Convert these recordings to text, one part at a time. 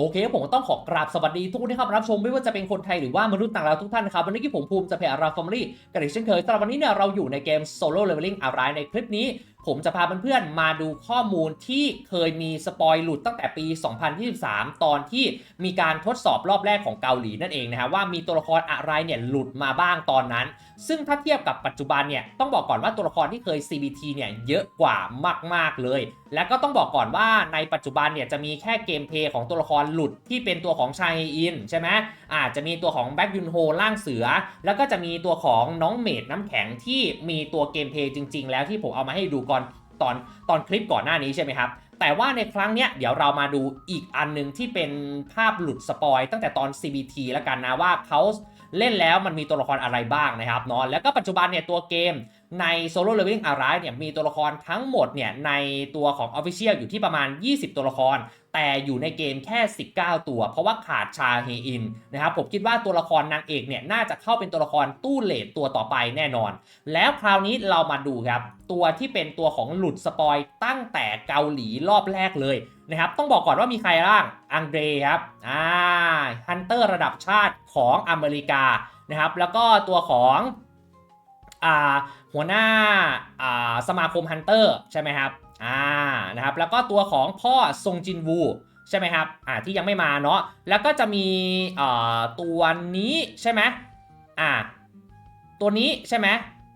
โอเคผมต้องขอกราบสวัสดีทุกคนที่เข้ามารับชมไม่ว่าจะเป็นคนไทยหรือว่ามนุษย์ต่างดาวทุกท่านนะครับวันนี้ที่ผมภูมิจะเพจอาราฟอมรี่กันอีกเช่นเคยสำหรับวันนี้เนี่ยเราอยู่ในเกม Solo Leveling อะไรในคลิปนี้ ผมจะพาเพื่อนๆมาดูข้อมูลที่เคยมีสปอยหลุดตั้งแต่ปี 2023 ตอนที่มีการทดสอบรอบแรกของเกาหลีนั่นเองนะฮะว่ามีตัวละครอะไรเนี่ยหลุดมาบ้างตอนนั้น ซึ่งถ้าเทียบกับปัจจุบันเนี่ยต้องบอกก่อนว่าตัวละครที่เคย CBT เนี่ยเยอะกว่ามากๆเลย และก็ต้องบอกก่อนว่าในปัจจุบันเนี่ยจะมีแค่เกมเพลย์ของตัวละครหลุดที่เป็นตัวของชายอินใช่ไหมอาจจะมีตัวของแบ็กยุนโฮล่างเสือ แล้วก็จะมีตัวของน้องเมดน้ำแข็งที่มีตัวเกมเพลย์จริง ๆ แล้วที่ผมเอามาให้ดูก่อนตอนตอนคลิปก่อนหน้านี้ใช่ไหมครับ แต่ว่าในครั้งเนี้ยเดี๋ยวเรามาดูอีกอันหนึงที่เป็นภาพหลุดสปอยตั้งแต่ตอน CBT แล้วกันนะว่าเขาเล่นแล้วมันมีตัวละครอะไรบ้างนะครับเนาะแล้วก็ปัจจุบันเนี่ยตัวเกม ใน Solo Leveling Arise เนี่ยมีตัวละครทั้งหมดเนี่ยในตัวของ Official อยู่ที่ประมาณ 20 ตัวละคร แต่อยู่ในเกมแค่ 19 ตัว เพราะว่าขาดชาเฮอินนะครับผมคิดว่าตัวละครนางเอกเนี่ยน่าจะเข้าเป็นตัวละครตู้เลดตัวต่อไปแน่นอน แล้วคราวนี้เรามาดูครับ ตัวที่เป็นตัวของหลุดสปอยตั้งแต่เกาหลีรอบแรกเลยนะครับต้องบอกก่อนว่ามีใครบ้างอังเดรครับอ่าฮันเตอร์ระดับชาติของอเมริกานะครับแล้วก็ตัวของ หัวหน้าสมาคมฮันเตอร์ใช่ไหมครับอ่านะครับแล้วก็ตัวของพ่อซงจินวูใช่ไหมครับอ่าที่ยังไม่มาเนาะแล้วก็จะมีตัวนี้ใช่ไหมอ่าตัวนี้ใช่ไหม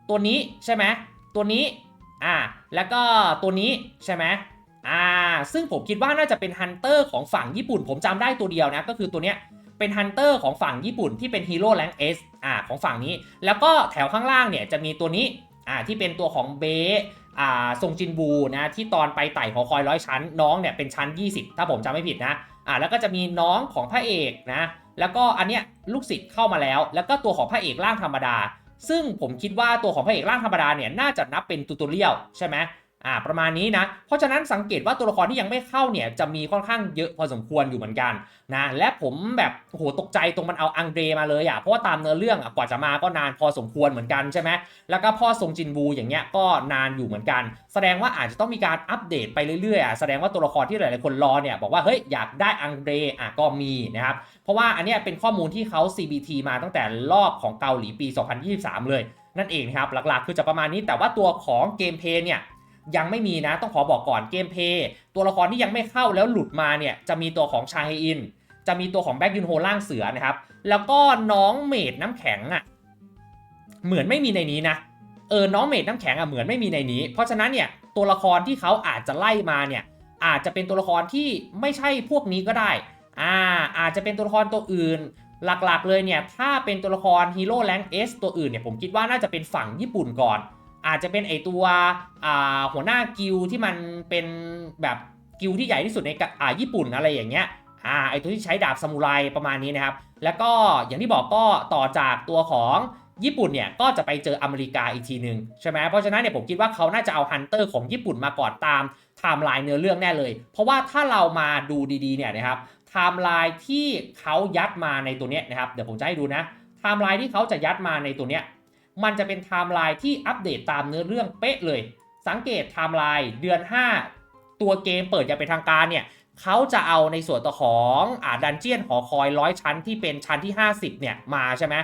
ตัวนี้ใช่ไหมตัวนี้อ่าแล้วก็ตัวนี้ใช่ไหมอ่าซึ่งผมคิดว่าน่าจะเป็นฮันเตอร์ของฝั่งญี่ปุ่น ผมจำได้ตัวเดียวนะก็คือตัวเนี้ย เป็นฮันเตอร์ของฝั่งญี่ปุ่นที่เป็นฮีโร่แรงเอสอ่าของฝั่งนี้ แล้วก็แถวข้างล่างเนี่ยจะมีตัวนี้อ่าที่เป็นตัวของเบอ่าทรงจินบูนะที่ตอนไปไต่หอคอยร้อยชั้น น้องเนี่ยเป็นชั้น 20 ถ้าผมจำไม่ผิดนะอ่าแล้วก็จะมีน้องของพระเอกนะแล้วก็อันเนี้ยลูกศิษย์เข้ามาแล้ว แล้วก็ตัวของพระเอกร่างธรรมดา ซึ่งผมคิดว่าตัวของพระเอกร่างธรรมดาเนี่ยน่าจะนับเป็นตูตเรียลใช่ไหม อ่าประมาณนี้นะ เพราะฉะนั้นสังเกตว่าตัวละครที่ยังไม่เข้าเนี่ยจะมีค่อนข้างเยอะพอสมควรอยู่เหมือนกันนะและผมแบบโหตกใจตรงมันเอาอังเดรมาเลยอะเพราะว่าตามเนื้อเรื่องอะกว่าจะมาก็นานพอสมควรเหมือนกันใช่ไหมแล้วก็พ่อทรงจินบูอย่างเงี้ยก็นานอยู่เหมือนกัน แสดงว่าอาจจะต้องมีการอัปเดตไปเรื่อยๆอะแสดงว่าตัวละครที่หลายๆคนรอเนี่ยบอกว่าเฮ้ยอยากได้อังเดรอะก็มีนะครับเพราะว่าอันเนี้ยเป็นข้อมูลที่เขา CBT มาตั้งแต่รอบของเกาหลีปี 2023 เลยนั่นเองครับหลักๆ คือจะประมาณนี้แต่ว่าตัวของเกมเพย์เนี่ย ยังไม่มีนะต้องขอบอกก่อนเกมเพย์ตัวละครที่ยังไม่เข้าแล้วหลุดมาเนี่ยจะมีตัวของชาเฮอิน จะมีตัวของแบ็กยุนโฮล่างเสือนะครับ แล้วก็น้องเมดน้ำแข็งอะเหมือนไม่มีในนี้นะเออน้องเมดน้ำแข็งอะเหมือนไม่มีในนี้ เพราะฉะนั้นเนี่ยตัวละครที่เขาอาจจะไล่มาเนี่ยอาจจะเป็นตัวละครที่ไม่ใช่พวกนี้ก็ได้อ่าอาจจะเป็นตัวละครตัวอื่นหลักๆเลยเนี่ยถ้าเป็นตัวละครฮีโร่แรงเอสตัวอื่นเนี่ยผมคิดว่าน่าจะเป็นฝั่งญี่ปุ่นก่อน อาจจะเป็นไอตัวหัวหน้ากิลที่มันเป็นแบบกิลที่ใหญ่ที่สุดในกะอ่าญี่ปุ่นอะไรอย่างเงี้ยอ่าไอตัวที่ใช้ดาบซามูไรประมาณนี้นะครับ แล้วก็อย่างที่บอกก็ต่อจากตัวของญี่ปุ่นเนี่ยก็จะไปเจออเมริกาอีกทีหนึ่งใช่ไหมเพราะฉะนั้นเนี่ยผมคิดว่าเขาน่าจะเอาฮันเตอร์ของญี่ปุ่นมาก่อนตามไทม์ไลน์เนื้อเรื่องแน่เลย เพราะว่าถ้าเรามาดูดีๆเนี่ยนะครับไทม์ไลน์ที่เขายัดมาในตัวเนี้ยนะครับเดี๋ยวผมจะให้ดูนะไทม์ไลน์ที่เขาจะยัดมาในตัวเนี้ย มันจะเป็นไทม์ไลน์ที่อัปเดตตามเนื้อเรื่องเป๊ะเลย สังเกตไทม์ไลน์เดือน 5 ตัวเกมเปิดอย่างเป็นทางการเนี่ยเขาจะเอาในส่วนตัวของอ่าดันเจียนหอคอยร้อยชั้นที่เป็นชั้นที่ 50เนี่ยมาใช่ไหม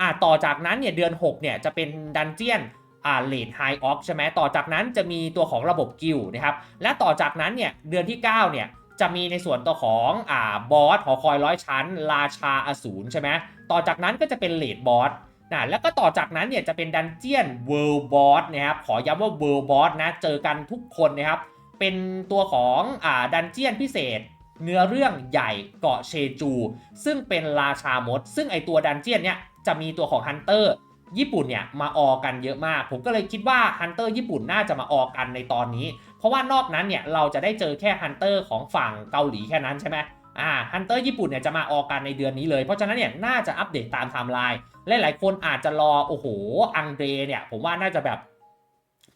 อ่าต่อจากนั้นเนี่ยเดือน 6เนี่ยจะเป็นดันเจียนอ่าเลดไฮออฟใช่ไหมต่อจากนั้นจะมีตัวของระบบกิลนะครับและต่อจากนั้นเนี่ยเดือนที่ 9เนี่ยจะมีในส่วนตัวของอ่าบอสหอคอยร้อยชั้น ราชาอสูรใช่ไหมต่อจากนั้นก็จะเป็นเลดบอส นะแล้วก็ต่อจากนั้นเนี่ยจะเป็นดันเจียนเวิลด์บอสนะครับขอย้ำว่าเวิลด์บอสนะเจอกันทุกคนนะครับ เป็นตัวของอ่าดันเจียนพิเศษ เนื้อเรื่องใหญ่เกาะเชจู ซึ่งเป็นราชามด ซึ่งไอตัวดันเจียนเนี่ยจะมีตัวของฮันเตอร์ญี่ปุ่นเนี่ยมาออกันเยอะมาก ผมก็เลยคิดว่าฮันเตอร์ญี่ปุ่นน่าจะมาออกันในตอนนี้ เพราะว่านอกนั้นเนี่ยเราจะได้เจอแค่ฮันเตอร์ของฝั่งเกาหลีแค่นั้นใช่ไหม อ่าฮันเตอร์ญี่ปุ่นเนี่ยจะมาออกกันในเดือนนี้เลย เพราะฉะนั้นเนี่ยน่าจะอัปเดตตามไทม์ไลน์หลายๆคนอาจจะรอโอ้โหอังเดรเนี่ยผมว่าน่าจะแบบ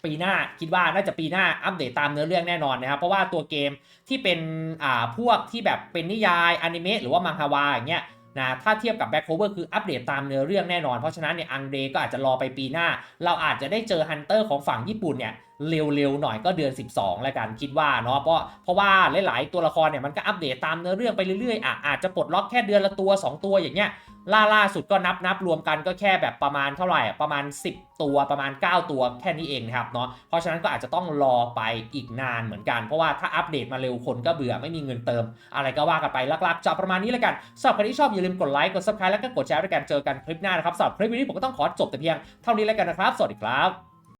ปีหน้าคิดว่าน่าจะปีหน้าอัปเดตตามเนื้อเรื่องแน่นอนนะครับ เพราะว่าตัวเกมที่เป็นอ่าพวกที่แบบเป็นนิยายอนิเมะหรือว่ามังฮวาอย่างเงี้ยนะถ้าเทียบกับแบ็คโคเวอร์คืออัปเดตตามเนื้อเรื่องแน่นอน เพราะฉะนั้นเนี่ยอังเดก็อาจจะรอไปปีหน้า เราอาจจะได้เจอฮันเตอร์ของฝั่งญี่ปุ่นเนี่ย เร็วๆหน่อยก็เดือน 12 แล้วกันคิดว่าเนาะเพราะเพราะว่าหลายๆตัวละครเนี่ยมันก็อัปเดตตามเนื้อเรื่องไปเรื่อยๆอะอาจจะปลดล็อกแค่เดือนละตัว 2 ตัวอย่างเงี้ยล่าล่าสุดก็นับนับรวมกันก็แค่แบบประมาณเท่าไหร่ประมาณ 10 ตัวประมาณ 9 ตัวแค่นี้เองนะครับเนาะเพราะฉะนั้นก็อาจจะต้องรอไปอีกนานเหมือนกัน เพราะว่าถ้าอัปเดตมาเร็วคนก็เบื่อไม่มีเงินเติม อะไรก็ว่ากันไปลักๆจะประมาณนี้แล้วกันสำหรับใครที่ชอบอย่าลืมกดไลค์กด subscribe แล้วก็กดแชร์ด้วยกันเจอกันคลิปหน้านะครับสำหรับคลิปนี้ผมก็ต้องขอจบแต่เพียงเท่านี้แล้วกันนะครับ สวัสดีครับ